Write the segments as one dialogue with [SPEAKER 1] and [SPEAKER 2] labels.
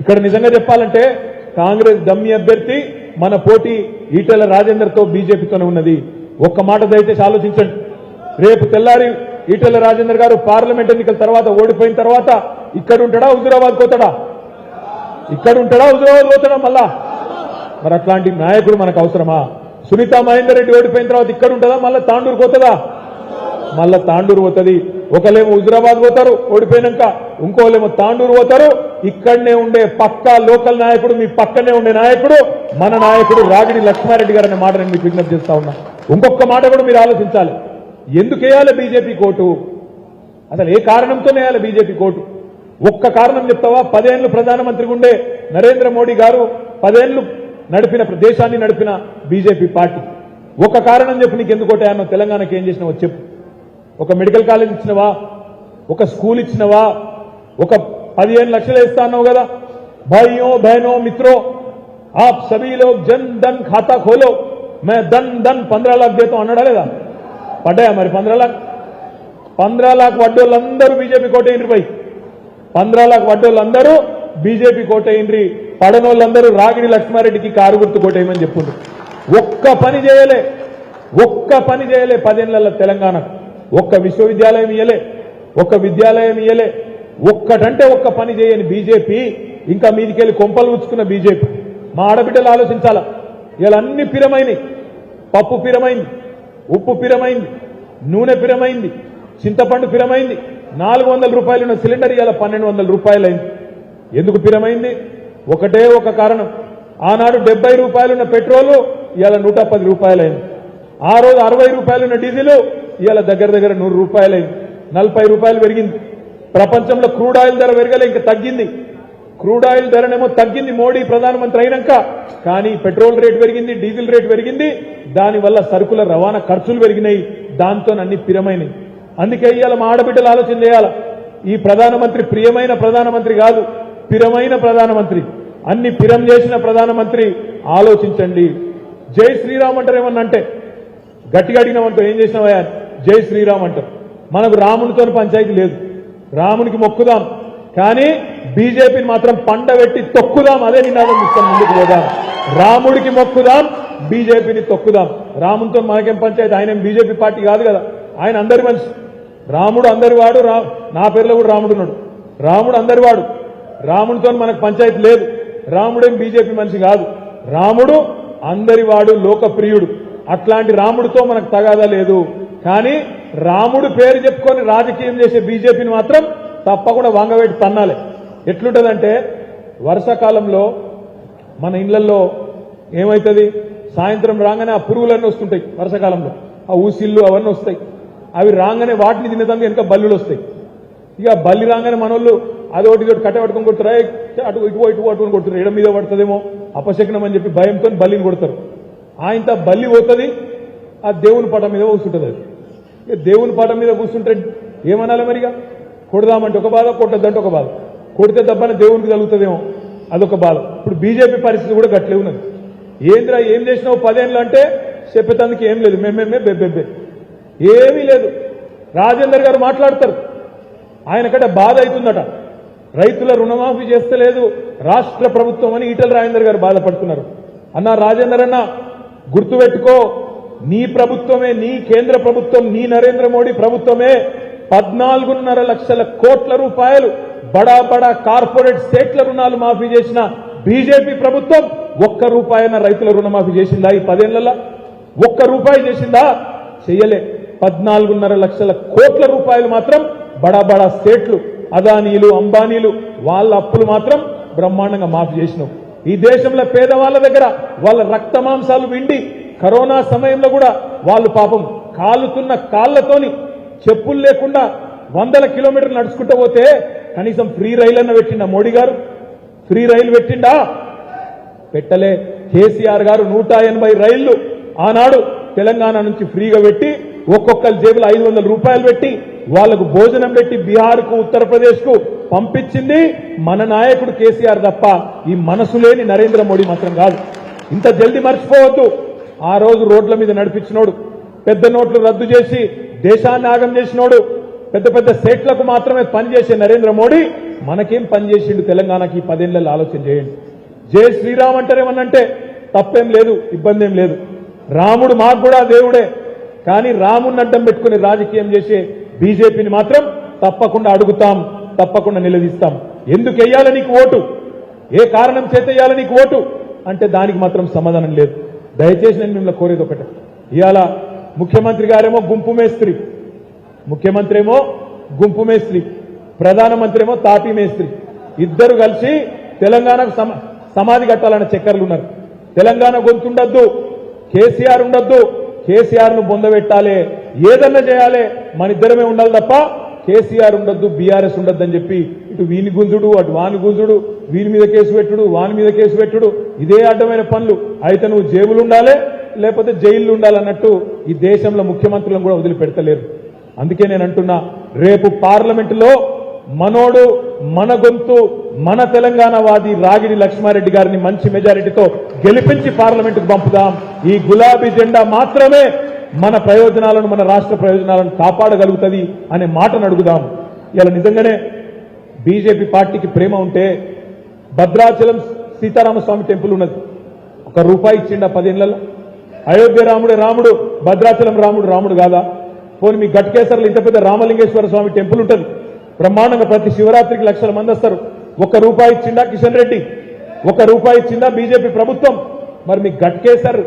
[SPEAKER 1] ఇక్కడ నిజంగా చెప్పాలంటే కాంగ్రెస్ డమ్మి అభ్యర్థి మన పోటీ ఈటెల రాజేందర్తో బీజేపీతోనే ఉన్నది. ఒక్క మాట దయచేసి ఆలోచించండి. రేపు తెల్లారి ఈటెల రాజేందర్ గారు పార్లమెంట్ ఎన్నికల తర్వాత ఓడిపోయిన తర్వాత ఇక్కడ ఉంటాడా హుజురాబాద్ పోతాడా? ఇక్కడ ఉంటాడా హుజురాబాద్ పోతాడా మళ్ళా? మరి అట్లాంటి నాయకుడు మనకు అవసరమా? సునీత మహేందర్ రెడ్డి ఓడిపోయిన తర్వాత ఇక్కడ ఉంటుందా మళ్ళీ తాండూరు పోతుందా మళ్ళా తాండూరు పోతుంది. ఒకలేమో హుజురాబాద్ పోతారు ఓడిపోయినాక ఇంకోలేమో తాండూరు పోతారు. ఇక్కడనే ఉండే పక్కా లోకల్ నాయకుడు మీ పక్కనే ఉండే నాయకుడు మన నాయకుడు రాగిడి లక్ష్మారెడ్డి గారు అనే మాట నేను మీకు విజ్ఞప్తి చేస్తా ఉన్నా. ఇంకొక మాట కూడా మీరు ఆలోచించాలి. ఎందుకు వేయాలి బీజేపీ కోటు? అసలు ఏ కారణంతో వేయాలి బీజేపీ కోటు? ఒక్క కారణం చెప్తావా? పదేళ్ళు ప్రధానమంత్రి ఉండే నరేంద్ర మోడీ గారు పదేళ్ళు నడిపిన దేశాన్ని నడిపిన బీజేపీ పార్టీ. ఒక కారణం చెప్పి నీకు ఎందుకు తెలంగాణకి ఏం చేసినావో చెప్పు. ఒక మెడికల్ కాలేజ్ ఇచ్చినవా? ఒక స్కూల్ ఇచ్చినవా? ఒక పదిహేను లక్షలు వేస్తా కదా. భయో బహనో మిత్రో ఆప్ సభీలో జన్ ధన్ ఖాతా ఖోలో. మే ధన్ ధన్ పంద్రా లాక్ దేతో అన్నాడా లేదా? పడ్డాయా మరి పంద్రా లాక్? పంద్రా లాక్ వడ్డోళ్ళందరూ బీజేపీ కోటేయండి పై పంద్ర లాక్ వడ్డోళ్ళందరూ బీజేపీ కోటేయండి పడనోళ్ళందరూ రాగిడి లక్ష్మారెడ్డికి కారు గుర్తు కోటేయమని చెప్పుండ్రు. ఒక్క పని చేయలే. ఒక్క పని చేయలే పదేళ్ళ తెలంగాణకు. ఒక్క విశ్వవిద్యాలయం ఇయ్యలే. ఒక్క విద్యాలయం ఇయ్యలే. ఒక్కటంటే ఒక్క పని చేయని బీజేపీ ఇంకా మీదికెళ్ళి కొంపలు ఉచ్చుకున్న బీజేపీ. మా ఆడబిడ్డలు ఆలోచించాల? ఇలా అన్ని పిరమైనవి పప్పు పిరమైంది ఉప్పు పిరమైంది నూనె పిరమైంది చింతపండు పిరమైంది. నాలుగు వందల రూపాయలు ఉన్న సిలిండర్ ఇవాళ పన్నెండు వందల రూపాయలైంది. ఎందుకు పిరమైంది? ఒకటే ఒక కారణం. ఆనాడు డెబ్బై రూపాయలున్న పెట్రోలు ఇవాళ నూట పది రూపాయలైంది. ఆ రోజు అరవై రూపాయలున్న డీజిల్ ఇవాళ దగ్గర దగ్గర నూరు రూపాయలైంది. నలభై రూపాయలు పెరిగింది. ప్రపంచంలో క్రూడ్ ఆయిల్ ధర పెరగలే ఇంకా తగ్గింది. క్రూడ్ ఆయిల్ ధరనేమో తగ్గింది మోడీ ప్రధానమంత్రి అయినాక. కానీ పెట్రోల్ రేట్ పెరిగింది డీజిల్ రేట్ పెరిగింది. దానివల్ల సరుకుల రవాణా ఖర్చులు పెరిగినాయి దాంతో అన్ని పిరమైనవి అందుకే ఇవాళ మా ఆడబిడ్డలు ఆలోచన చేయాల. ఈ ప్రధానమంత్రి ప్రియమైన ప్రధానమంత్రి కాదు పిరమైన ప్రధానమంత్రి. అన్ని పిరం చేసిన ప్రధానమంత్రి ఆలోచించండి. జై శ్రీరామ్ అంటారు ఏమన్నా అంటే? గట్టిగా అడిగినామంటూ ఏం చేసినావయ్యా? జై శ్రీరామ్ అంటారు. మనకు రామునితో పంచాయతీ లేదు. రామునికి మొక్కుదాం. కానీ బీజేపీని మాత్రం పండబెట్టి తొక్కుదాం. అదే నినాదం ఇస్తాం ముందుకు పోదాం. రాముడికి మొక్కుదాం బీజేపీని తొక్కుదాం. రామునితో మనకేం పంచాయతీ? ఆయన బీజేపీ పార్టీ కాదు కదా. ఆయన అందరి మనిషి. రాముడు అందరి వాడు నా పేరులో కూడా రాముడు ఉన్నాడు. రాముడు అందరి వాడు. రాముడితో మనకు పంచాయతీ లేదు. రాముడేం బీజేపీ మనిషి కాదు. రాముడు అందరి వాడు లోకప్రియుడు. అట్లాంటి రాముడితో మనకు తగాదా లేదు. కానీ రాముడు పేరు చెప్పుకొని రాజకీయం చేసే బీజేపీని మాత్రం తప్పకుండా వంగవేటి తన్నాలి. ఎట్లుంటదంటే వర్షాకాలంలో మన ఇళ్ళలో ఏమవుతుంది సాయంత్రం రాగానే ఆ పురుగులన్నీ వస్తుంటాయి వర్షాకాలంలో ఆ ఊసిళ్ళు అవన్నీ వస్తాయి. అవి రాగానే వాటిని తినేదానికి వెనక బల్లులు వస్తాయి. ఇక బల్లి రాగానే మనోళ్ళు అదొకటి ఇదొకటి కట్ట పట్టుకొని కొడుతారు? అటు ఇటు ఇటు పట్టుకొని కొడుతారు. ఎడం మీద పడుతుందేమో? అపశకనం అని చెప్పి భయంతో బల్లిని కొడతారు. ఆయనతో బల్లి పోతుంది ఆ దేవుని పటం మీద కూర్చుంటుంది అది. దేవుని పాట మీద కూర్చుంటే ఏమనాలి మరిగా? కొడదామంటే ఒక బాధ కొట్టద్దంటే ఒక బాధ. కొడితే దెబ్బన దేవునికి తగులుతుందేమో? అదొక బాధ. ఇప్పుడు బీజేపీ పరిస్థితి కూడా గట్లే ఉన్నది. ఏంద్రా ఏం చేసినావు? పదేళ్ళు అంటే చెప్పేతందుకు ఏం లేదు. మేమేమే బెబ్బెబ్బే ఏమీ లేదు. రాజేందర్ గారు మాట్లాడతారు. ఆయనకంటే బాధ అవుతుందట. రైతుల రుణమాఫీ చేస్తలేదు. రాష్ట్ర ప్రభుత్వం అని ఈటల రాజేందర్ గారు బాధపడుతున్నారు. అన్న రాజేందర్ అన్న గుర్తుపెట్టుకో. నీ ప్రభుత్వమే నీ కేంద్ర ప్రభుత్వం నీ నరేంద్ర మోడీ ప్రభుత్వమే పద్నాలుగున్నర లక్షల కోట్ల రూపాయలు బడా బడా కార్పొరేట్ స్టేట్ల రుణాలు మాఫీ చేసిన బీజేపీ ప్రభుత్వం ఒక్క రూపాయన రైతుల రుణమాఫీ చేసిందా ఈ పదేళ్ళలో? ఒక్క రూపాయి చేసిందా? చెయ్యలే. పద్నాలుగున్నర లక్షల కోట్ల రూపాయలు మాత్రం బడా బడా స్టేట్లు అదానీలు అంబానీలు వాళ్ళ అప్పులు మాత్రం బ్రహ్మాండంగా మాఫీ చేసినాం. ఈ దేశంలో పేదవాళ్ళ దగ్గర వాళ్ళ రక్త మాంసాలు విండి కరోనా సమయంలో కూడా వాళ్ళు పాపం కాలుతున్న కాళ్ళతోని చెప్పులు లేకుండా వందల కిలోమీటర్లు నడుచుకుంటూ పోతే కనీసం ఫ్రీ రైలు అన్న పెట్టిండా మోడీ గారు? ఫ్రీ రైలు పెట్టిండా? పెట్టలే. కేసీఆర్ గారు నూట ఎనభై రైళ్ళు ఆనాడు తెలంగాణ నుంచి ఫ్రీగా పెట్టి ఒక్కొక్కరి జేబులో ఐదు వందల రూపాయలు పెట్టి వాళ్ళకు భోజనం పెట్టి బీహార్కు ఉత్తరప్రదేశ్కు పంపించింది మన నాయకుడు కేసీఆర్ తప్ప ఈ మనసు లేని నరేంద్ర మోడీ మాత్రం కాదు. ఇంత జల్దీ మర్చిపోవద్దు. ఆ రోజు రోడ్ల మీద నడిపించినోడు పెద్ద నోట్లు రద్దు చేసి దేశాన్ని ఆగం చేసినోడు పెద్ద పెద్ద సెట్లకు మాత్రమే పనిచేసే నరేంద్ర మోడీ మనకేం పని చేసిండు తెలంగాణకి ఈ పదేళ్ళలో ఆలోచన చేయండి. జై శ్రీరామ్ అంటారేమన్నంటే తప్పేం లేదు ఇబ్బంది ఏం లేదు. రాముడు మాకు కూడా దేవుడే కానీ రాముడిని అడ్డం పెట్టుకుని రాజకీయం చేసే బీజేపీని మాత్రం తప్పకుండా అడుగుతాం తప్పకుండా నిలదీస్తాం. ఎందుకు వెయ్యాలి నీకు ఓటు? ఏ కారణం చేత వేయాలి నీకు ఓటు? అంటే దానికి మాత్రం సమాధానం లేదు. దయచేసి నేను మిమ్మల్ని కోరేది ఒకటే. ఇవాళ ముఖ్యమంత్రి గారేమో గుంపు మేస్త్రి. ముఖ్యమంత్రి ఏమో గుంపు మేస్త్రి. ప్రధానమంత్రి ఏమో తాపీ మేస్త్రి. ఇద్దరు కలిసి తెలంగాణకు సమాధి కట్టాలన్న చక్కర్లు ఉన్నారు తెలంగాణ గొంతుండద్దు. కేసీఆర్ ఉండద్దు. కేసీఆర్ను బొందబెట్టాలి. ఏదన్నా చేయాలి. మన ఇద్దరమే ఉండాలి తప్ప కేసీఆర్ ఉండొద్దు బీఆర్ఎస్ ఉండొద్దు అని చెప్పి ఇటు వీని గుంజుడు అటు వాని గుంజుడు వీని మీద కేసు పెట్టుడు వాని మీద కేసు పెట్టుడు ఇదే అడ్డమైన పనులు. అయితే నువ్వు జేబులు ఉండాలి లేకపోతే జైలు ఉండాలన్నట్టు ఈ దేశంలో ముఖ్యమంత్రులను కూడా వదిలిపెడతలేరు. అందుకే నేను అంటున్నా రేపు పార్లమెంటులో మనోడు మన గొంతు మన తెలంగాణ వాది రాగిడి లక్ష్మారెడ్డి గారిని మంచి మెజారిటీతో గెలిపించి పార్లమెంటుకు పంపుదాం. ఈ గులాబీ జెండా మాత్రమే మన ప్రయోజనాలను మన రాష్ట్ర ప్రయోజనాలను కాపాడగలుగుతుంది అనే మాటను అడుగుదాం. ఇలా నిజంగానే బీజేపీ పార్టీకి ప్రేమ ఉంటే భద్రాచలం సీతారామస్వామి టెంపుల్ ఉన్నది. ఒక రూపాయి ఇచ్చిండ పదేళ్ళలో? అయోధ్య రాముడే రాముడు భద్రాచలం రాముడు రాముడు కాదా? పోనీ మీ గట్కేసర్లు ఇంత పెద్ద రామలింగేశ్వర స్వామి టెంపుల్ ఉంటుంది. బ్రహ్మాండంగా ప్రతి శివరాత్రికి లక్షల మంది వస్తారు. ఒక రూపాయి ఇచ్చిందా కిషన్ రెడ్డి? ఒక రూపాయి ఇచ్చిందా బీజేపీ ప్రభుత్వం? మరి మీ గట్కేసర్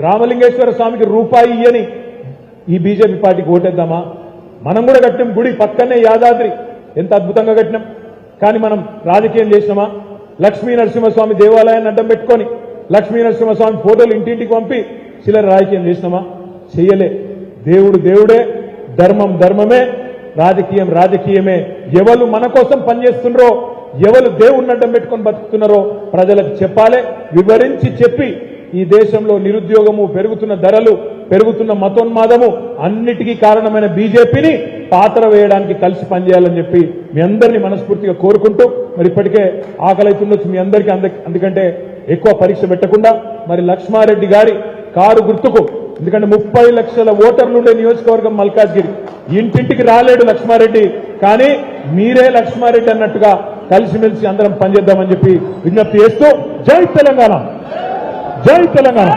[SPEAKER 1] రామలింగేశ్వర స్వామికి రూపాయి అని ఈ బీజేపీ పార్టీకి ఓటేద్దామా? మనం కూడా కట్టినాం గుడి పక్కనే యాదాద్రి. ఎంత అద్భుతంగా కట్టినాం. కానీ మనం రాజకీయం చేసినామా? లక్ష్మీ నరసింహస్వామి దేవాలయాన్ని అడ్డం పెట్టుకొని లక్ష్మీ నరసింహస్వామి ఫోటోలు ఇంటింటికి పంపి చిల్లర రాజకీయం చేసినామా? చెయ్యలే. దేవుడు దేవుడే ధర్మం ధర్మమే రాజకీయం రాజకీయమే. ఎవరు మన కోసం పనిచేస్తున్నారో ఎవరు దేవుడిని అడ్డం పెట్టుకొని బతుకుతున్నారో ప్రజలకు చెప్పాలి వివరించి చెప్పి ఈ దేశంలో నిరుద్యోగము పెరుగుతున్న ధరలు పెరుగుతున్న మతోన్మాదము అన్నిటికీ కారణమైన బీజేపీని పాత్ర వేయడానికి కలిసి పనిచేయాలని చెప్పి మీ అందరినీ మనస్ఫూర్తిగా కోరుకుంటూ మరి ఇప్పటికే ఆకలైతుండొచ్చు మీ అందరికీ అంద- అందుకంటే ఎక్కువ పరీక్ష పెట్టకుండా మరి లక్ష్మారెడ్డి గారి కారు గుర్తుకు ఎందుకంటే ముప్పై లక్షల ఓటర్లు ఉండే నియోజకవర్గం మల్కాజ్గిరి. ఇంటింటికి రాలేడు లక్ష్మారెడ్డి కానీ మీరే లక్ష్మారెడ్డి అన్నట్టుగా కలిసిమెలిసి అందరం పనిచేద్దామని చెప్పి విజ్ఞప్తి చేస్తూ జై తెలంగాణ! జై తెలంగాణ.